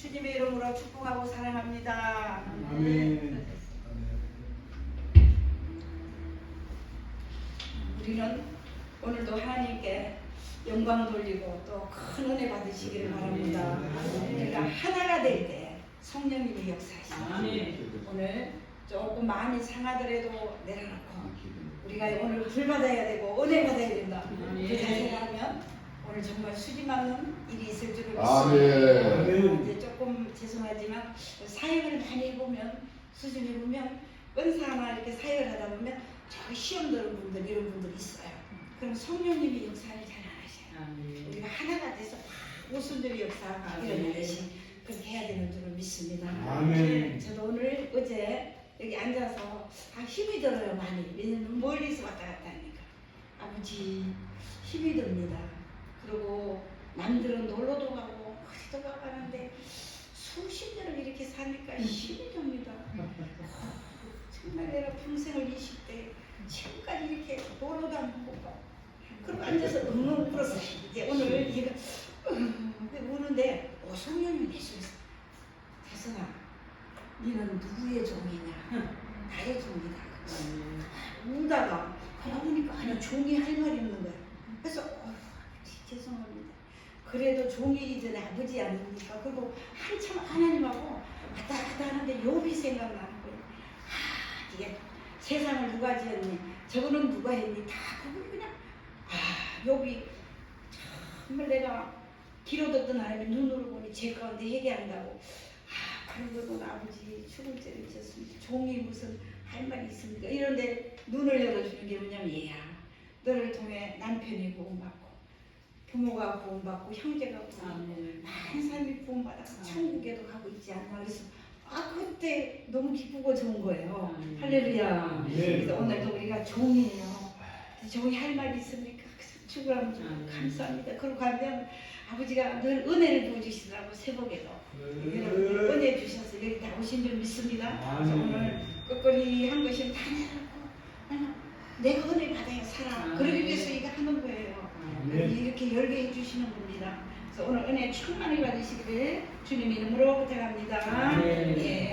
주님의 이름으로 축복하고 사랑합니다. 아멘. 우리는 오늘도 하나님께 영광 돌리고 또 큰 은혜 받으시기를 바랍니다. 우리가 하나가 될 때 성령님이 역사하시고 아멘. 오늘 조금 마음이 상하더라도 내려놓고 우리가 오늘 불 받아야 되고 은혜 받아야 된다. 그 자세를 하면 오늘 정말 수지 맞는 일이 있을 줄을 믿습니다. 아멘. 죄송하지만 사역을 많이 보면 수준이 보면 은사나 이렇게 사역을 하다 보면 저 시험 들은 분들 이런 분들 있어요. 그럼 성령님이 역사를 잘 안 하셔요. 우리가 하나가 돼서 막 오순절이 역사가 일어나듯이 그렇게 해야 되는 줄을 믿습니다. 아멘. 저도 오늘 어제 여기 앉아서 아, 힘이 들어요 많이. 왜냐면 멀리서 왔다 갔다 하니까 아버지 힘이 듭니다. 그리고 남들은 놀러도 가고 어디도 가고 수십 년을 이렇게 사니까 힘이 듭니다. 정말 내가 평생을 20대 지금까지 이렇게 놀러도 안 가고 그리고 앉아서 엉엉 울었어요. 이제 오늘 얘가 우는데 오성년이 내주셨어. 태성아, 너는 누구의 종이냐? 나의 종이다. 울다가 가다 보니까 아니 종이 할 말이 없는 거야. 그래서 어, 죄송합니다. 그래도 종이 이전에 아버지 아닙니까? 그리고 한참 하나님하고 왔다 갔다 하는데 욥이 생각나는 거예요. 아 이게 세상을 누가 지었니? 저거는 누가 했니? 다 그분이 그냥 아 욥이 정말 내가 길어 듣던 하나님이 눈으로 보니 제 가운데 회개한다고 아 그러고는 아버지 죽을 죄를 지었습니다. 종이 무슨 할 말이 있습니까? 이런데 눈을 열어주는 게 뭐냐면 얘야 너를 통해 남편이 구원받고 부모가 구원받고 형제가 구원받고 많은 사람이 구원받아서 천국에도 가고 있지 않나 그래서 아 그때 너무 기쁘고 좋은 거예요 아멘. 할렐루야 네. 그래서 오늘도 우리가 종이에요 종이 할 말이 있습니까? 죽으라면 좀. 감사합니다 그러고 가면 아버지가 늘 은혜를 부어주시더라고 새벽에도 네. 여러분 은혜 주셔서 여기 다 오신 줄 믿습니다 그래서. 오늘 끝거리 한 것이 다 내가 은혜 살아 아멘. 그러기 위해서 이거 하는 거예요 아멘. 이렇게 열게 해주시는 겁니다. 그래서 오늘 은혜 충만히 받으시기를 주님 이름으로 부탁합니다. 아멘. 예.